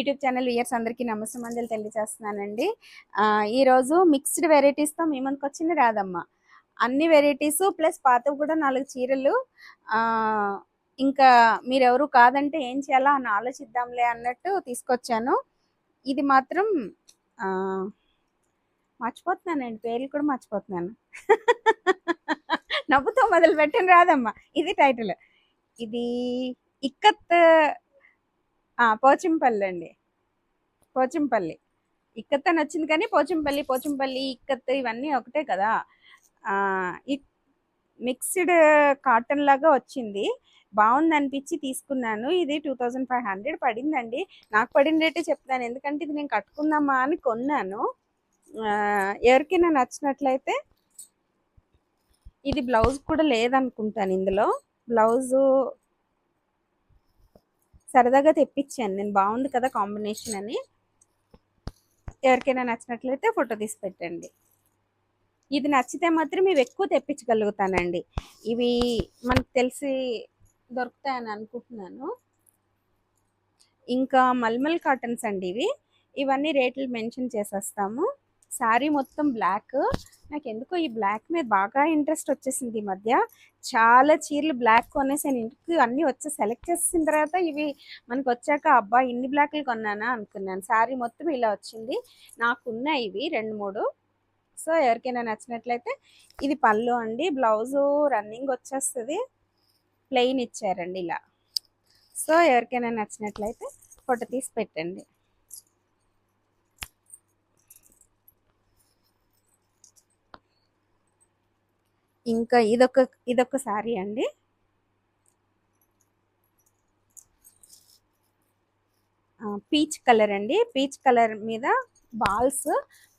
YouTube channel years అందరికీ నమస్తమంజలు తెలియజేస్తున్నానండి. ఈరోజు mixed వెరైటీస్తో మీ ముందుకు వచ్చింది రాదమ్మ అన్ని వెరైటీస్ ప్లస్ పాతవి కూడా నాలుగు చీరలు. ఇంకా మీరెవరు కాదంటే ఏం చేయాలా అని ఆలోచిద్దాంలే అన్నట్టు తీసుకొచ్చాను. ఇది మాత్రం మర్చిపోతున్నానండి. పేర్లు కూడా మర్చిపోతున్నాను. నవ్వుతో మొదలు పెట్టిన రాదమ్మా ఇది టైటిల్. ఇది ఇక్కత్ పోచింపల్లి పోచంపల్లి అండి పోచంపల్లి. ఇక్కత్ అని వచ్చింది కానీ పోచంపల్లి పోచంపల్లి ఇక్కత్ ఇవన్నీ ఒకటే కదా. మిక్స్డ్ కాటన్ లాగా వచ్చింది. బాగుంది అనిపించి తీసుకున్నాను. ఇది టూ థౌజండ్ ఫైవ్ హండ్రెడ్ పడిందండి. నాకు పడిన రేటే చెప్తాను. ఎందుకంటే ఇది నేను కట్టుకుందామా అని కొన్నాను. ఎవరికైనా నచ్చినట్లయితే ఇది బ్లౌజ్ కూడా లేదనుకుంటాను ఇందులో. బ్లౌజు సరదాగా తెప్పించాను. నేను బాగుంది కదా కాంబినేషన్ అని. ఎవరికైనా నచ్చినట్లయితే ఫోటో తీసి పెట్టండి. ఇది నచ్చితే మాత్రం ఇవి ఎక్కువ తెప్పించగలుగుతానండి. ఇవి మనకు తెలిసి దొరుకుతాయని అనుకుంటున్నాను. ఇంకా మల్మల్ కాటన్స్ అండి ఇవి. ఇవన్నీ రేట్లు మెన్షన్ చేసేస్తాము. శారీ మొత్తం బ్లాక్. నాకు ఎందుకో ఈ బ్లాక్ మీద బాగా ఇంట్రెస్ట్ వచ్చేసింది ఈ మధ్య. చాలా చీరలు బ్లాక్ కొనేసాను ఇంటికి అన్నీ వచ్చి సెలెక్ట్ చేసిన తర్వాత ఇవి మనకు వచ్చాక అబ్బా ఇన్ని బ్లాక్లు కొన్నానా అనుకున్నాను. శారీ మొత్తం ఇలా వచ్చింది. నాకు ఉన్నాయి ఇవి రెండు మూడు. సో ఎవరికైనా నచ్చినట్లయితే ఇది పళ్ళు అండి. బ్లౌజు రన్నింగ్ వచ్చేస్తుంది. ప్లెయిన్ ఇచ్చారండి ఇలా. సో ఎవరికైనా నచ్చినట్లయితే ఫోటో తీసి పెట్టండి. ఇంకా ఇదొక ఇదొక శారీ అండి. పీచ్ కలర్ అండి. పీచ్ కలర్ మీద balls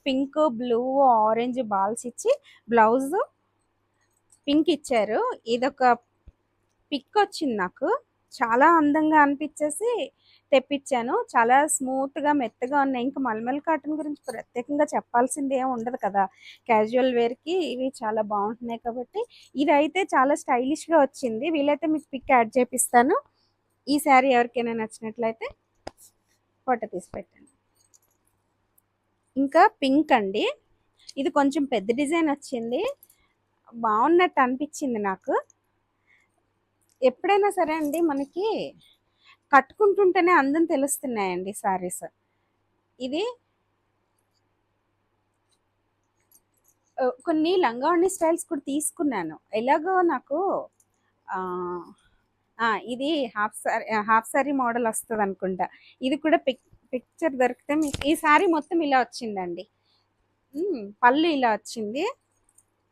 pink blue orange balls ఇచ్చి బ్లౌజ్ పింక్ ఇచ్చారు. ఇదొక పిక్ వచ్చింది నాకు. చాలా అందంగా అనిపించేసి తెప్పించాను చాలా స్మూత్గా మెత్తగా ఉన్నాయి. ఇంకా మల్మల్ కాటన్ గురించి ప్రత్యేకంగా చెప్పాల్సింది ఏమి ఉండదు కదా. క్యాజువల్ వేర్కి ఇవి చాలా బాగుంటున్నాయి కాబట్టి. ఇది అయితే చాలా స్టైలిష్గా వచ్చింది. వీలైతే మీకు పిక్ యాడ్ చేపిస్తాను. ఈ శారీ ఎవరికైనా నచ్చినట్లయితే ఫోటో తీసి పెట్టాను ఇంకా పింక్ అండి. ఇది కొంచెం పెద్ద డిజైన్ వచ్చింది. బాగున్నట్టు అనిపించింది నాకు. ఎప్పుడైనా సరే అండి మనకి కట్టుకుంటుంటేనే అందం తెలుస్తున్నాయండి సారీస్. ఇది కొన్ని లంగావణి స్టైల్స్ కూడా తీసుకున్నాను. ఎలాగో నాకు ఇది half sari half sari model వస్తుంది అనుకుంటా. ఇది కూడా పిక్ పిక్చర్ దొరికితే మీకు ఈ సారీ మొత్తం ఇలా వచ్చిందండి. పళ్ళు ఇలా వచ్చింది.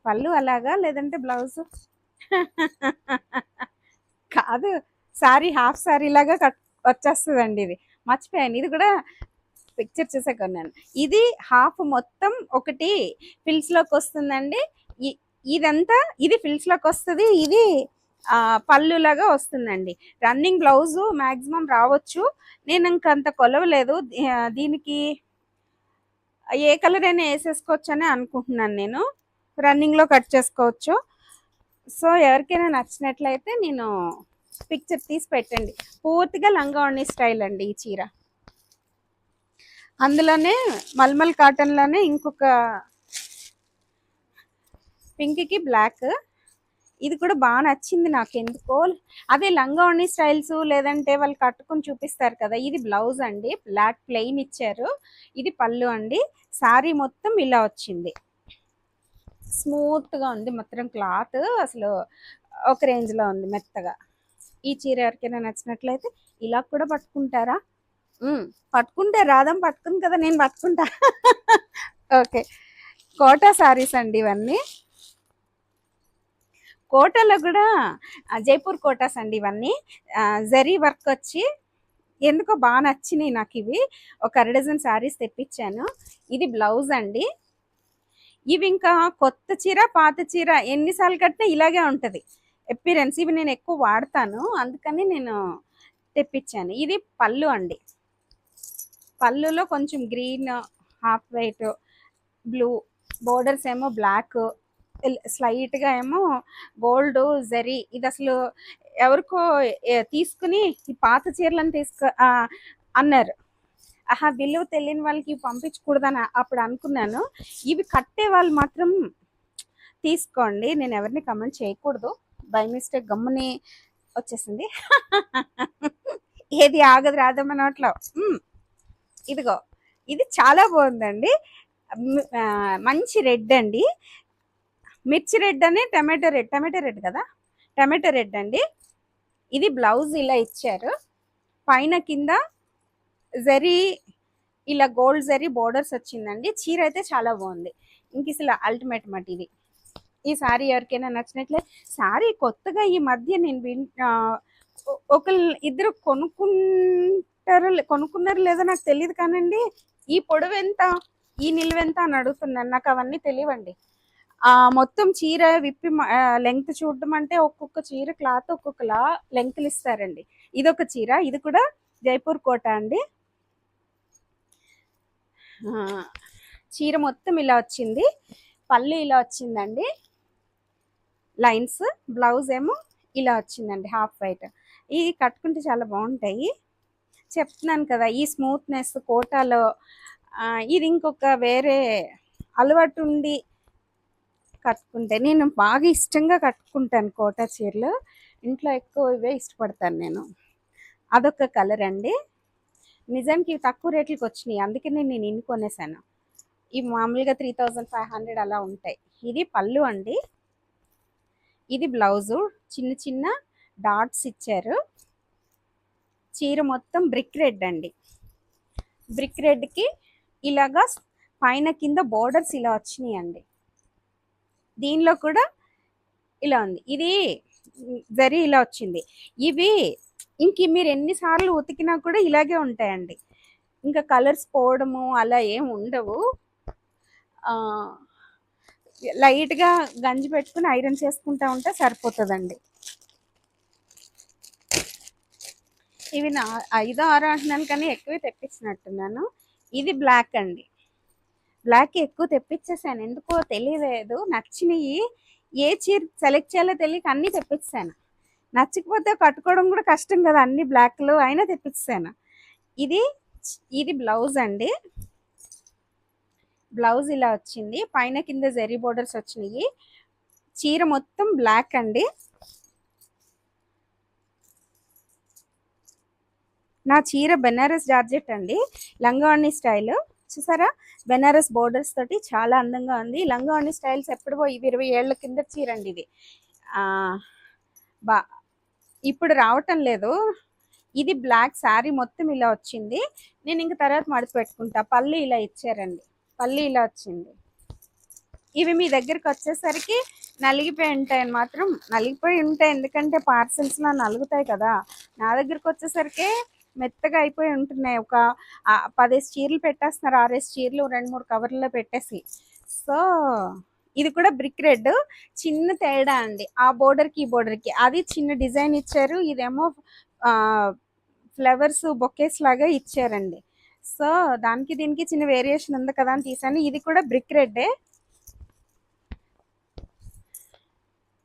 పళ్ళు అలాగా లేదంటే బ్లౌజ్. కాదు శారీ హాఫ్ సారీ లాగా కట్ వచ్చేస్తుందండి ఇది. మర్చిపోయాను. ఇది కూడా పిక్చర్ చూసే కొన్నాను. ఇది హాఫ్ మొత్తం ఒకటి ఫిల్స్లోకి వస్తుందండి. ఇదంతా ఇది ఫిల్స్లోకి వస్తుంది. ఇది పళ్ళు పళ్ళులాగా వస్తుందండి. రన్నింగ్ బ్లౌజు మ్యాక్సిమం రావచ్చు. నేను ఇంకా అంత కొలవలేదు. దీనికి ఏ కలర్ అయినా వేసేసుకోవచ్చు అని అనుకుంటున్నాను నేను. రన్నింగ్లో కట్ చేసుకోవచ్చు. సో ఎవరికైనా నచ్చినట్లయితే నేను పిక్చర్ తీసి పెట్టండి. పూర్తిగా లంగావణి స్టైల్ అండి ఈ చీర. అందులోనే మల్మల్ కాటన్లోనే ఇంకొక పింక్కి బ్లాక్. ఇది కూడా బాగా నచ్చింది నాకు ఎందుకో అదే లంగావణి స్టైల్స్ లేదంటే వాళ్ళు కట్టుకొని చూపిస్తారు కదా ఇది బ్లౌజ్ అండి. బ్లాక్ ప్లెయిన్ ఇచ్చారు. ఇది పళ్ళు అండి. శారీ మొత్తం ఇలా వచ్చింది. స్మూత్గా ఉంది మొత్తం క్లాత్ అసలు ఒక రేంజ్లో ఉంది మెత్తగా. ఈ చీర ఎవరికైనా నచ్చినట్లయితే ఇలా కూడా పట్టుకుంటారా? పట్టుకుంటే రాదం పట్టుకుంది కదా నేను పట్టుకుంటా. ఓకే. కోటా సారీస్ అండి ఇవన్నీ. కోటాలో కూడా జైపూర్ కోటాస్ అండి ఇవన్నీ. జరీ వర్క్ వచ్చి ఎందుకో బాగా నచ్చినాయి నాకు ఇవి. ఒక అర డజన్ శారీస్ తెప్పించాను. ఇది బ్లౌజ్ అండి. ఇవి ఇంకా కొత్త చీర పాత చీర ఎన్నిసార్లు కట్టినా ఇలాగే ఉంటది. ఎప్పిరెన్స్ ఇవి నేను ఎక్కువ వాడతాను. అందుకని నేను తెప్పించాను. ఇది పళ్ళు అండి. పళ్ళులో కొంచెం green half white blue borders ఏమో బ్లాక్ స్లైట్గా ఏమో గోల్డ్ జరీ ఇది అసలు ఎవరికో తీసుకుని ఈ పాత చీరలను తీసుకు అన్నారు. ఆహా విలువ తెలియని వాళ్ళకి పంపించకూడదని అప్పుడు అనుకున్నాను. ఇవి కట్టే వాళ్ళు మాత్రం తీసుకోండి. నేను ఎవరిని కమెంట్ చేయకూడదు. బై మిస్టేక్ గమ్ముని వచ్చేసింది. ఏది ఆగదు రాదమ్మ నోట్లో. ఇదిగో ఇది చాలా బాగుందండి. మంచి రెడ్ అండి. మిర్చి రెడ్ అని టమాటో రెడ్. టమాటో రెడ్ కదా? టమాటో రెడ్ అండి. ఇది బ్లౌజ్ ఇలా ఇచ్చారు. పైన కింద జరీ ఇలా గోల్డ్ జరీ బోర్డర్స్ వచ్చిందండి. చీర అయితే చాలా బాగుంది. ఇంక అసలు అల్టిమేట్ మట్ ఇది. ఈ సారీ ఎవరికైనా నచ్చినట్లే సారీ కొత్తగా ఈ మధ్య నేను విన్ ఒక ఒకళ్ళు ఇద్దరు కొనుక్కుంటారో లే- కొనుక్కున్నారో లేదో నాకు తెలియదు కానండి ఈ పొడవు ఎంత ఈ నిలువ ఎంత అని అడుగుతున్నాను. నాకు అవన్నీ తెలియవండి. ఆ మొత్తం చీర విప్పి లెంగ్త్ చూడడం అంటే ఒక్కొక్క చీర క్లాత్ ఒక్కొక్కలా లెంగ్త్లు ఇస్తారండి. ఇదొక చీర ఇది కూడా జైపూర్ కోట అండి. చీర మొత్తం ఇలా వచ్చింది. పళ్ళు ఇలా వచ్చిందండి. లైన్స్ బ్లౌజ్ ఏమో ఇలా వచ్చిందండి హాఫ్ వైట్. ఇది కట్టుకుంటే చాలా బాగుంటాయి. చెప్తున్నాను కదా ఈ స్మూత్నెస్ కోటాలో ఇది ఇంకొక వేరే అలవాటు ఉండి కట్టుకుంటే నేను బాగా ఇష్టంగా కట్టుకుంటాను కోటా చీరలు. ఇంట్లో ఎక్కువ ఇవే ఇష్టపడతాను నేను. అదొక కలర్ అండి. నిజానికి తక్కువ రేట్లకు వచ్చినాయి అందుకనే నేను ఇన్ని కొనేసాను. ఇవి మామూలుగా త్రీ థౌజండ్ ఫైవ్ హండ్రెడ్ అలా ఉంటాయి. ఇది పళ్ళు అండి. ఇది బ్లౌజు. చిన్న చిన్న డాట్స్ ఇచ్చారు. చీర మొత్తం బ్రిక్ రెడ్ అండి. బ్రిక్ రెడ్కి ఇలాగా పైన కింద బోర్డర్స్ ఇలా వచ్చినాయి అండి దీనిలో కూడా ఇలా ఉంది. ఇది జరీ ఇలా వచ్చింది. ఇవి ఇంక మీరు ఎన్నిసార్లు ఉతికినా కూడా ఇలాగే ఉంటాయండి. ఇంకా కలర్స్ పోవడము అలా ఏం ఉండవు. లైట్గా గంజి పెట్టుకుని ఐరన్ చేసుకుంటా ఉంటే సరిపోతుందండి. ఇవి నా ఐదో ఆరో అంటున్నాను కానీ ఎక్కువే తెప్పించినట్టున్నాను. ఇది బ్లాక్ అండి. బ్లాక్ ఎక్కువ తెప్పించేసాను. ఎందుకో తెలియలేదు. నచ్చినవి ఏ చీర సెలెక్ట్ చేయాలో తెలియక అన్నీ తెప్పించాను నచ్చకపోతే కట్టుకోవడం కూడా కష్టం కదా అన్ని బ్లాక్లు. అయినా తెప్పించాను ఇది ఇది బ్లౌజ్ అండి. బ్లౌజ్ ఇలా వచ్చింది. పైన కింద జెరీ బోర్డర్స్ వచ్చినాయి. చీర మొత్తం బ్లాక్ అండి. నా చీర బెనారస్ జార్జెట్ అండి. లంగావణి స్టైల్. చూసారా? బెనారస్ బోర్డర్స్ తోటి చాలా అందంగా ఉంది. లంగావణి స్టైల్స్ ఎప్పుడో ఇవి ఇరవై ఏళ్ళ కింద చీర అండి ఇది. బా ఇప్పుడు రావటం లేదు. ఇది బ్లాక్ శారీ మొత్తం ఇలా వచ్చింది. నేను ఇంక తర్వాత మడిచి పెట్టుకుంటా. పళ్ళు ఇలా ఇచ్చారండి. పల్లి ఇలా వచ్చింది. ఇవి మీ దగ్గరికి వచ్చేసరికి నలిగిపోయి ఉంటాయని మాత్రం. నలిగిపోయి ఉంటాయి ఎందుకంటే పార్సెల్స్లో నలుగుతాయి కదా. నా దగ్గరికి వచ్చేసరికి మెత్తగా అయిపోయి ఉంటున్నాయి. ఒక పదేసి చీరలు పెట్టేస్తున్నారు. ఆరేసి చీరలు రెండు మూడు కవర్లలో పెట్టేసి. సో ఇది కూడా బ్రిక్ రెడ్ చిన్న తేడా అండి. ఆ బోర్డర్కి ఈ బోర్డర్కి అది చిన్న డిజైన్ ఇచ్చారు. ఇదేమో ఫ్లవర్స్ బొకేస్ లాగా ఇచ్చారండి. సో దానికి దీనికి చిన్న వేరియేషన్ ఉంది కదా అని తీసాను. ఇది కూడా బ్రిక్ రెడ్డే.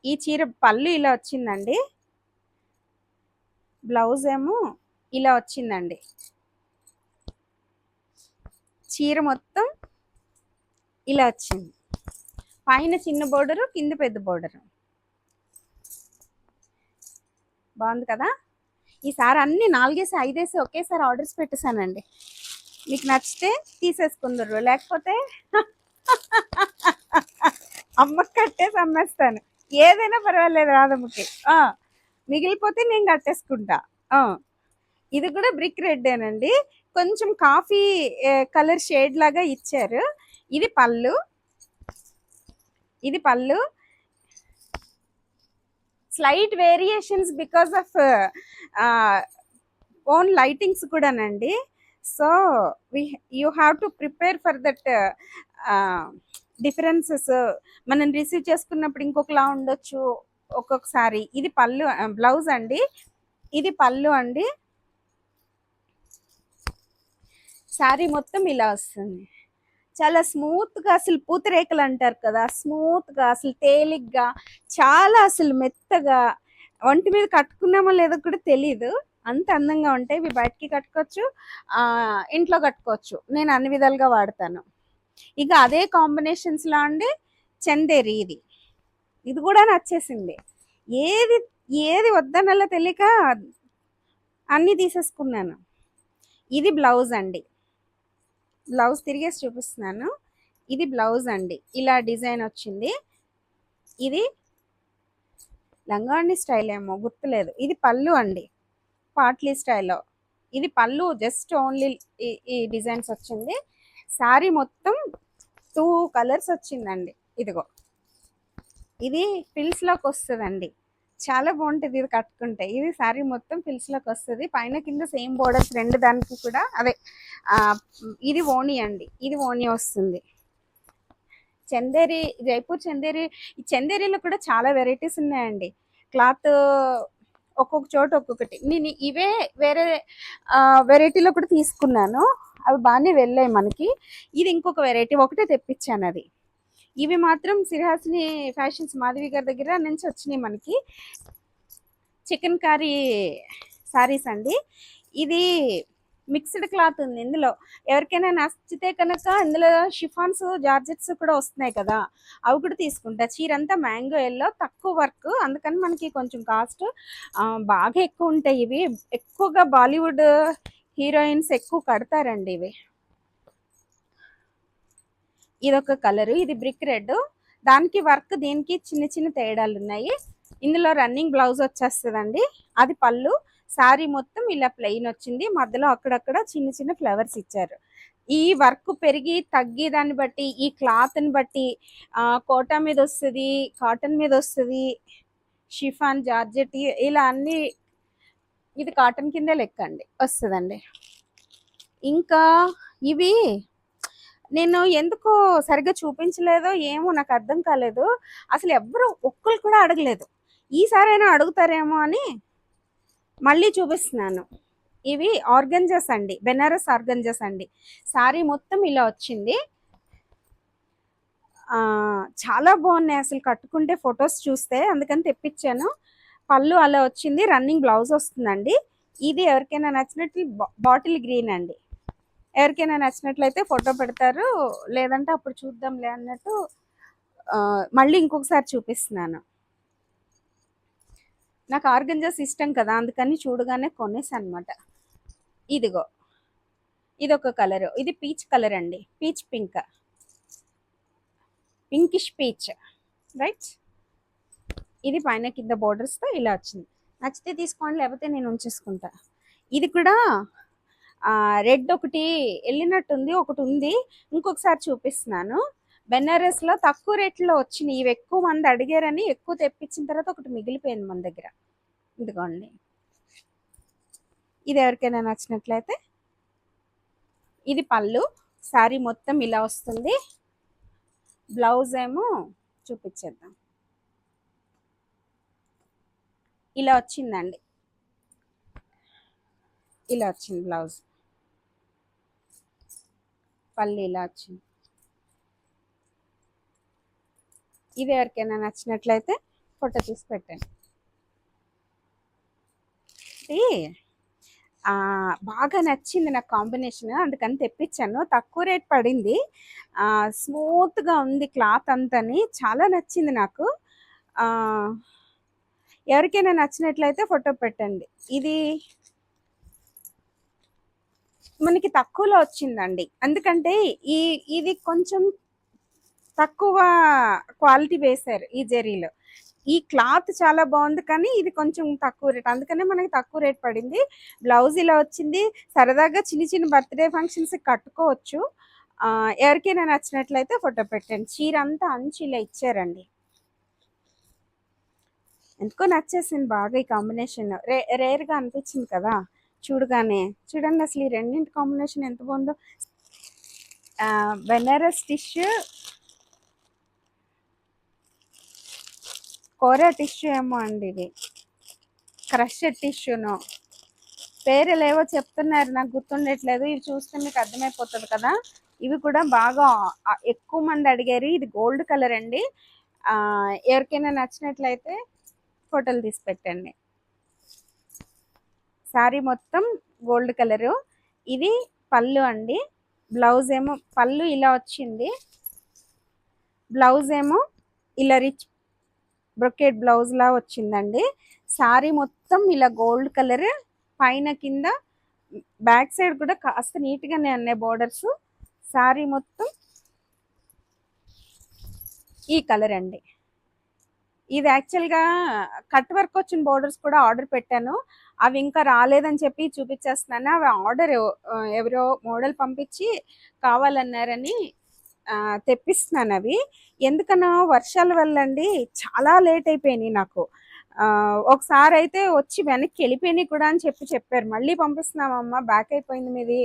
ఈ చీర పళ్ళు ఇలా వచ్చిందండి. బ్లౌజ్ ఏమో ఇలా వచ్చిందండి. చీర మొత్తం ఇలా వచ్చింది. పైన చిన్న బోర్డరు కింద పెద్ద బోర్డరు. బాగుంది కదా? ఈసారి అన్ని నాలుగేసి ఐదేసి ఒకేసారి ఆర్డర్స్ పెట్టేశానండి. మీకు నచ్చితే తీసేసుకుందరు లేకపోతే అమ్మ కట్టేసి అమ్మేస్తాను. ఏదైనా పర్వాలేదు రాదమ్మకి మిగిలిపోతే నేను కట్టేసుకుంటా. ఇది కూడా బ్రిక్ రెడ్డేనండి. కొంచెం కాఫీ కలర్ షేడ్ లాగా ఇచ్చారు. ఇది పళ్ళు. ఇది పళ్ళు. Slight variations because of own lightings కూడానండి. So we you have to prepare for that differences. మనం రిసీవ్ చేసుకున్నప్పుడు ఇంకొకలా ఉండొచ్చు. ఒక్కొక్కసారి. ఇది పళ్ళు బ్లౌజ్ అండి. ఇది పళ్ళు అండి. శారీ మొత్తం ఇలా వస్తుంది. చాలా స్మూత్గా అసలు పూతరేకలు అంటారు కదా స్మూత్గా అసలు తేలిగ్గా చాలా అసలు మెత్తగా ఒంటి మీద కట్టుకున్నామో లేదో కూడా తెలీదు. అంత అందంగా ఉంటాయి. ఇవి బయటికి కట్టుకోవచ్చు ఇంట్లో కట్టుకోవచ్చు. నేను అన్ని విధాలుగా వాడతాను. ఇక అదే కాంబినేషన్స్లో అండి చందేరి ఇది. ఇది కూడా నచ్చేసింది. ఏది ఏది వద్దనల్లా తెలియక అన్నీ తీసేసుకున్నాను. ఇది బ్లౌజ్ అండి. బ్లౌజ్ తిరిగేసి చూపిస్తున్నాను. ఇది బ్లౌజ్ అండి. ఇలా డిజైన్ వచ్చింది. ఇది లంగాణి స్టైల్ ఏమో గుర్తులేదు. ఇది పళ్ళు అండి. పాట్లీ స్టైల్లో. ఇది పళ్ళు జస్ట్ ఓన్లీ ఈ డిజైన్స్ వచ్చింది. శారీ మొత్తం టూ కలర్స్ వచ్చిందండి. ఇదిగో. ఇది పిల్స్లోకి వస్తుందండి. చాలా బాగుంటుంది ఇది కట్టుకుంటే. ఇది శారీ మొత్తం పిల్స్లోకి వస్తుంది. పైన కింద సేమ్ బోర్డర్స్ రెండు దానికి కూడా అదే ఇది ఓణి అండి. ఇది ఓణి వస్తుంది. చందేరి జైపూర్ చందేరి ఈ చందేరిలో కూడా చాలా వెరైటీస్ ఉన్నాయండి. క్లాత్ ఒక్కొక్క చోట ఒక్కొక్కటి. నేను ఇవే వేరే వెరైటీలో కూడా తీసుకున్నాను. అవి బాగానే వెళ్ళాయి మనకి. ఇది ఇంకొక వెరైటీ. ఒకటే తెప్పించాను అది. ఇవి మాత్రం సిరిహాసిని ఫ్యాషన్స్ మాధవి గారి దగ్గర నుంచి వచ్చినాయి మనకి. చికెన్ కర్రీ సారీస్ అండి. ఇది మిక్స్డ్ క్లాత్ ఉంది ఇందులో. ఎవరికైనా నచ్చితే కనుక ఇందులో షిఫాన్స్ జార్జెట్స్ కూడా వస్తున్నాయి కదా. అవి కూడా తీసుకుంటా. చీర అంతా మ్యాంగో ఎల్లో తక్కువ వర్క్. అందుకని మనకి కొంచెం కాస్ట్ బాగా ఎక్కువ ఉంటాయి ఇవి. ఎక్కువగా బాలీవుడ్ హీరోయిన్స్ ఎక్కువ కడతారండి ఇవి. ఇదొక కలర్ ఇది బ్రిక్ రెడ్. దానికి వర్క్ దీనికి చిన్న చిన్న తేడాలు ఉన్నాయి. ఇందులో రన్నింగ్ బ్లౌజ్ వచ్చేస్తుందండి. అది పళ్ళు. శారీ మొత్తం ఇలా ప్లెయిన్ వచ్చింది. మధ్యలో అక్కడక్కడ చిన్న చిన్న ఫ్లవర్స్ ఇచ్చారు. ఈ వర్క్ పెరిగి తగ్గి దాన్ని బట్టి ఈ క్లాత్ని బట్టి కోటా మీద వస్తుంది కాటన్ మీద వస్తుంది షిఫాన్ జార్జెట్ ఇలా అన్ని ఇది కాటన్ కిందే లెక్క అండి వస్తుందండి. ఇంకా ఇవి నేను ఎందుకో సరిగ్గా చూపించలేదో ఏమో నాకు అర్థం కాలేదు. అసలు ఎవ్వరు ఒక్కరు కూడా అడగలేదు. ఈసారైనా అడుగుతారేమో అని మళ్ళీ చూపిస్తున్నాను. ఇవి ఆర్గంజాస్ అండి. బెనారస్ ఆర్గంజాస్ అండి. సారీ మొత్తం ఇలా వచ్చింది. చాలా బాగున్నాయి అసలు కట్టుకుంటే ఫొటోస్ చూస్తే. అందుకని తెప్పించాను. పళ్ళు అలా వచ్చింది. రన్నింగ్ బ్లౌజ్ వస్తుందండి. ఇది ఎవరికైనా నచ్చినట్లు బాటిల్ గ్రీన్ అండి. ఎవరికైనా నచ్చినట్లయితే ఫోటో పెడతారు. లేదంటే అప్పుడు చూద్దాంలే అన్నట్టు మళ్ళీ ఇంకొకసారి చూపిస్తున్నాను. నాకు ఆర్గంజాస్ ఇష్టం కదా అందుకని చూడగానే కొనేసాను అనమాట ఇదిగో ఇది ఒక కలర్. ఇది పీచ్ కలర్ అండి peach pink. Pinkish peach. Right? ఇది పైన కింద బోర్డర్స్తో ఇలా వచ్చింది. నచ్చితే తీసుకోండి లేకపోతే నేను ఉంచేసుకుంటా. ఇది కూడా రెడ్ ఒకటి వెళ్ళినట్టుంది ఒకటి ఉంది. ఇంకొకసారి చూపిస్తున్నాను. బెనారస్లో తక్కువ రేట్లో వచ్చినాయి ఇవి ఎక్కువ మంది అడిగారని ఎక్కువ తెప్పించిన తర్వాత ఒకటి మిగిలిపోయింది మన దగ్గర. ఇదిగోండి. ఇది ఎవరికైనా నచ్చినట్లయితే ఇది పళ్ళు. శారీ మొత్తం ఇలా వస్తుంది. బ్లౌజ్ ఏమో చూపించేద్దాం. ఇలా వచ్చిందండి. ఇలా వచ్చింది బ్లౌజ్. పళ్ళు ఇలా వచ్చింది. ఇది ఎవరికైనా నచ్చినట్లయితే ఫోటో తీసి పెట్టండి. ఇది బాగా నచ్చింది నాకు కాంబినేషన్ అందుకని తెప్పించాను. తక్కువ రేట్ పడింది. స్మూత్గా ఉంది క్లాత్ అంతని. చాలా నచ్చింది నాకు. ఎవరికైనా నచ్చినట్లయితే ఫోటో పెట్టండి. ఇది మనకి తక్కువలో వచ్చిందండి. ఎందుకంటే ఈ ఇది కొంచెం తక్కువ క్వాలిటీ వేశారు ఈ జెరీలో. ఈ క్లాత్ చాలా బాగుంది కానీ ఇది కొంచెం తక్కువ రేట్ అందుకనే మనకి తక్కువ రేట్ పడింది. బ్లౌజ్ ఇలా వచ్చింది. సరదాగా చిన్న చిన్న బర్త్డే ఫంక్షన్స్ కట్టుకోవచ్చు. ఎవరికైనా నచ్చినట్లయితే ఫోటో పెట్టండి. చీర అంతా అంచు ఇలా ఇచ్చారండి. ఎందుకో నచ్చేసింది బాగా ఈ కాంబినేషన్ రే రేర్గా అనిపించింది కదా. చూడగానే చూడండి అసలు ఈ రెండింటి కాంబినేషన్ ఎంత బాగుందో. బెనారస్ టిష్యూ కోరా టిష్యూ ఏమో అండి ఇది. క్రష్ టిష్యూను పేర్లు ఏవో చెప్తున్నారు నాకు గుర్తుండట్లేదు. ఇవి చూస్తే మీకు అర్థమైపోతుంది కదా. ఇవి కూడా బాగా ఎక్కువ మంది అడిగారు. ఇది గోల్డ్ కలర్ అండి. ఎవరికైనా నచ్చినట్లయితే ఫోటోలు తీసి పెట్టండి. శారీ మొత్తం గోల్డ్ కలరు. ఇది పళ్ళు అండి. బ్లౌజ్ ఏమో పళ్ళు ఇలా వచ్చింది. బ్లౌజ్ ఏమో ఇలా రిచ్ బ్రొకెట్ బ్లౌజ్లా వచ్చిందండి. శారీ మొత్తం ఇలా గోల్డ్ కలర్. పైన కింద బ్యాక్ సైడ్ కూడా కాస్త నీట్గానే ఉన్నాయి బోర్డర్స్ శారీ మొత్తం ఈ కలర్ అండి. ఇది యాక్చువల్గా కట్ వర్క్ వచ్చిన బోర్డర్స్ కూడా ఆర్డర్ పెట్టాను. అవి ఇంకా రాలేదని చెప్పి చూపించేస్తున్నాను. అవి ఆర్డర్ ఎవరో మోడల్ పంపించి కావాలన్నారని తెప్పిస్తున్నాను అవి. ఎందుకనో వర్షాల వల్ల అండి చాలా లేట్ అయిపోయినాయి నాకు. ఒకసారి అయితే వచ్చి వెనక్కి వెళ్ళిపోయినాయి కూడా అని చెప్పి చెప్పారు. మళ్ళీ పంపిస్తున్నామమ్మా బ్యాక్ అయిపోయింది మీది.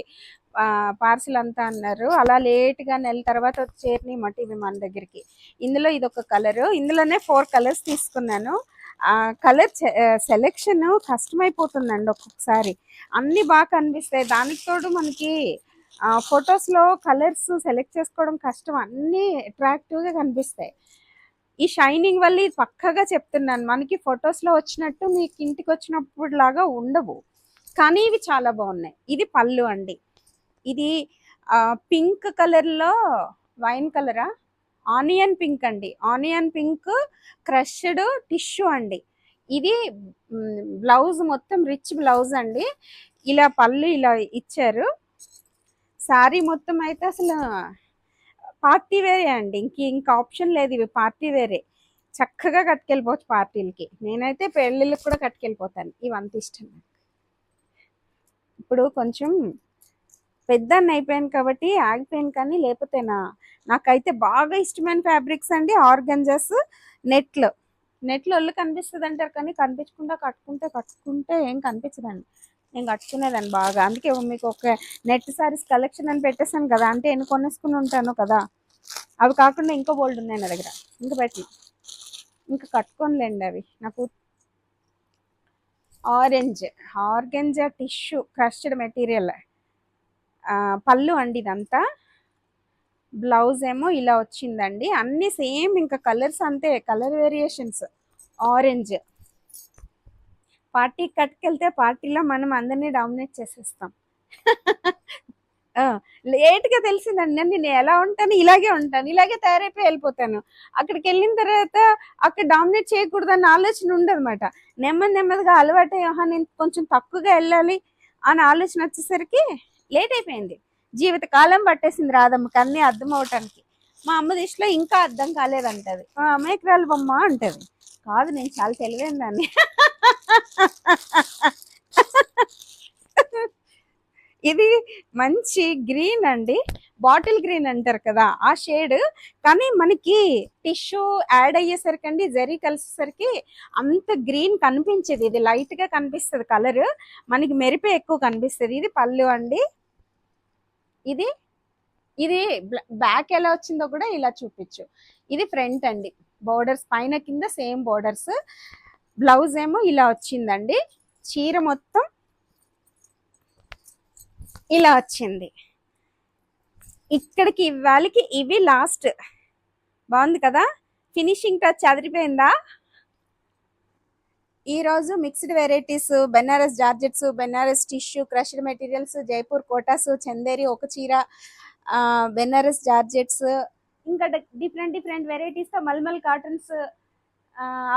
పార్సిల్ అంతా అన్నారు. అలా లేట్గా నెల తర్వాత వచ్చేరినాయి మట్టి ఇవి మన దగ్గరికి. ఇందులో ఇది ఒక ఇందులోనే ఫోర్ కలర్స్ తీసుకున్నాను. కలర్ సెలెక్షన్ కష్టమైపోతుందండి ఒక్కొక్కసారి. అన్నీ బాగా కనిపిస్తాయి. దానికి తోడు మనకి ఫొటోస్లో కలర్స్ సెలెక్ట్ చేసుకోవడం కష్టం. అన్నీ అట్రాక్టివ్గా కనిపిస్తాయి. ఈ షైనింగ్ వల్ల ఇది పక్కగా చెప్తున్నాను. మనకి ఫొటోస్లో వచ్చినట్టు మీకు ఇంటికి వచ్చినప్పుడు లాగా ఉండవు. కానీ ఇవి చాలా బాగున్నాయి. ఇది పళ్ళు అండి. ఇది పింక్ కలర్లో వైన్ కలరా? ఆనియన్ పింక్ అండి. ఆనియన్ పింక్ క్రష్డ్ టిష్యూ అండి. ఇది బ్లౌజ్ మొత్తం రిచ్ బ్లౌజ్ అండి. ఇలా పళ్ళు ఇలా ఇచ్చారు. శారీ మొత్తం అయితే అసలు పార్టీ వేరే అండి. ఇంక ఇంకా ఆప్షన్ లేదు ఇవి పార్టీ వేరే. చక్కగా కట్టుకెళ్ళిపోవచ్చు పార్టీలకి. నేనైతే పెళ్ళిళ్ళకి కూడా కట్టుకెళ్ళిపోతాను. ఇవంత ఇష్టం నాకు. ఇప్పుడు కొంచెం పెద్ద అయిపోయాను కాబట్టి ఆగిపోయాను కానీ లేకపోతేనా నాకైతే బాగా ఇష్టమైన ఫ్యాబ్రిక్స్ అండి ఆర్గంజాస్ నెట్లు. నెట్లు ఒళ్ళు కనిపిస్తుంది అంటారు కానీ కనిపించకుండా కట్టుకుంటే కట్టుకుంటే ఏం కనిపించదండి. నేను కట్టుకునేదాన్ని బాగా. అందుకే మీకు ఒక నెట్ సారీస్ కలెక్షన్ అని పెట్టేశాను కదా అంటే నేను కొనేసుకుని ఉంటాను కదా. అవి కాకుండా ఇంకో బోల్డ్ ఉన్నాయి నా దగ్గర. ఇంకా పెట్టి ఇంకా కట్టుకోనిలేండి అవి. నాకు orange organza tissue crushed material. పళ్ళు అండి ఇదంతా. బ్లౌజ్ ఏమో ఇలా వచ్చిందండి. అన్ని సేమ్ ఇంకా కలర్స్ అంతే కలర్ వేరియేషన్స్. ఆరెంజ్ పార్టీకి కట్టుకెళ్తే పార్టీలో మనం అందరినీ డామినేట్ చేసేస్తాం. లేట్గా తెలిసిందండి. నేను ఎలా ఉంటాను? ఇలాగే ఉంటాను. ఇలాగే తయారైపోయి వెళ్ళిపోతాను. అక్కడికి వెళ్ళిన తర్వాత అక్కడ డామినేట్ చేయకూడదన్న ఆలోచన ఉండదన్నమాట. నెమ్మది నెమ్మదిగా అలవాటు నేను కొంచెం తక్కువగా వెళ్ళాలి అని ఆలోచన వచ్చేసరికి లేట్ అయిపోయింది. జీవిత కాలం పట్టేసింది రాదమ్మకి అన్నీ అర్థం అవటానికి. మా అమ్మ దృష్టిలో ఇంకా అర్థం కాలేదంటది. మేకరాలు బొమ్మ అంటది. కాదు నేను చాలా తెలివైన దాన్ని. ఇది మంచి గ్రీన్ అండి. బాటిల్ గ్రీన్ అంటారు కదా ఆ షేడ్. కానీ మనకి టిష్యూ యాడ్ అయ్యేసరికి అండి జరీ కలిసేసరికి అంత గ్రీన్ కనిపించేది. ఇది లైట్గా కనిపిస్తుంది కలర్. మనకి మెరిపే ఎక్కువ కనిపిస్తుంది. ఇది పళ్ళు అండి. ఇది ఇది బ్యాక్ ఎలా వచ్చిందో కూడా ఇలా చూపించు. ఇది ఫ్రంట్ అండి. బోర్డర్స్ పైన కింద సేమ్ బోర్డర్స్. బ్లౌజ్ ఏమో ఇలా వచ్చిందండి. చీర మొత్తం ఇలా వచ్చింది. ఇక్కడికి ఇవ్వాలికి ఇవి లాస్ట్. బాగుంది కదా? ఫినిషింగ్ టచ్ అదిరిపోయిందా? ఈ రోజు mixed varieties Banaras georgettes Banaras tissue crushed materials Jaipur Kotas Chanderi ఒక చీర బెనారస్ జార్జెట్స్ ఇంకా డిఫరెంట్ డిఫరెంట్ వెరైటీస్తో మల్మల్ కాటన్స్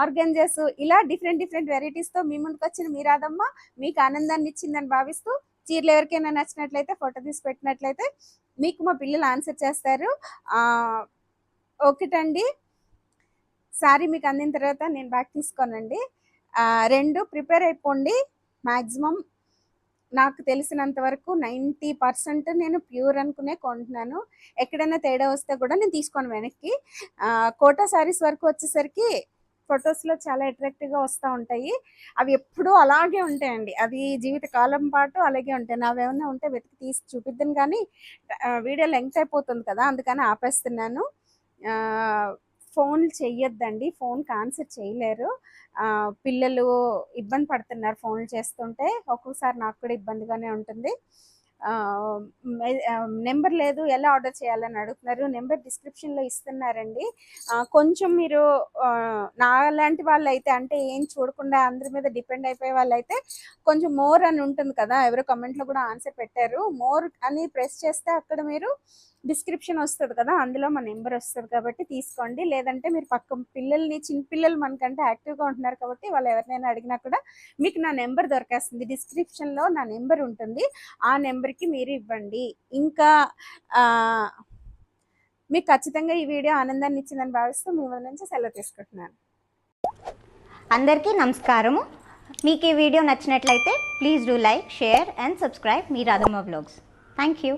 ఆర్గంజెస్ ఇలా డిఫరెంట్ డిఫరెంట్ వెరైటీస్తో మీ ముందుకు వచ్చిన మీరాదమ్మ మీకు ఆనందాన్ని ఇచ్చిందని భావిస్తూ చీరలు ఎవరికైనా నచ్చినట్లయితే ఫోటో తీసి పెట్టినట్లయితే మీకు మా పిల్లలు ఆన్సర్ చేస్తారు. ఒకటండి సారీ మీకు అందిన తర్వాత నేను బ్యాక్ తీసుకోనండి. రెండు ప్రిపేర్ అయిపోండి. మ్యాక్సిమం నాకు తెలిసినంత వరకు నైంటీ పర్సెంట్ నేను ప్యూర్ అనుకునే కొంటున్నాను. ఎక్కడైనా తేడా వస్తే కూడా నేను తీసుకోను వెనక్కి. కోటా శారీస్ వరకు వచ్చేసరికి ఫొటోస్లో చాలా అట్రాక్టివ్గా వస్తూ ఉంటాయి. అవి ఎప్పుడూ అలాగే ఉంటాయండి. అది జీవిత కాలం పాటు అలాగే ఉంటాయి. నావి ఏమైనా ఉంటే వెతికి తీసి చూపిద్దాను కానీ వీడియో లెంగ్త్ అయిపోతుంది కదా అందుకని ఆపేస్తున్నాను. ఫోన్ చెయ్యొద్దండి. ఫోన్ ఆన్సర్ చేయలేరు. పిల్లలు ఇబ్బంది పడుతున్నారు ఫోన్లు చేస్తుంటే. ఒక్కొక్కసారి నాకు కూడా ఇబ్బందిగానే ఉంటుంది. నెంబర్ లేదు. ఎలా ఆర్డర్ చేయాలని అడుగుతున్నారు. నెంబర్ డిస్క్రిప్షన్లో ఇస్తున్నారండి. కొంచెం మీరు నాలాంటి నా లాంటి వాళ్ళు అయితే అంటే ఏం చూడకుండా అందరి మీద డిపెండ్ అయిపోయే వాళ్ళు అయితే కొంచెం మోర్ అని ఉంటుంది కదా. ఎవరో కమెంట్లో కూడా ఆన్సర్ పెట్టారు. మోర్ అని ప్రెస్ చేస్తే అక్కడ మీరు డిస్క్రిప్షన్ వస్తుంది కదా అందులో మా నెంబర్ వస్తుంది కాబట్టి తీసుకోండి. లేదంటే మీరు పక్క పిల్లల్ని చిన్న పిల్లలు మనకంటే యాక్టివ్గా ఉంటున్నారు కాబట్టి వాళ్ళు ఎవరినైనా అడిగినా కూడా మీకు నా నెంబర్ దొరికేస్తుంది. డిస్క్రిప్షన్లో నా నెంబర్ ఉంటుంది. ఆ నెంబర్కి మీరు ఇవ్వండి. ఇంకా మీకు ఖచ్చితంగా ఈ వీడియో ఆనందాన్ని ఇచ్చిందని భావిస్తూ మీ ముందు నుంచి సెలవు తీసుకుంటున్నాను. అందరికీ నమస్కారము. మీకు ఈ వీడియో నచ్చినట్లయితే please do like share and subscribe me Radhamma vlogs. Thank you.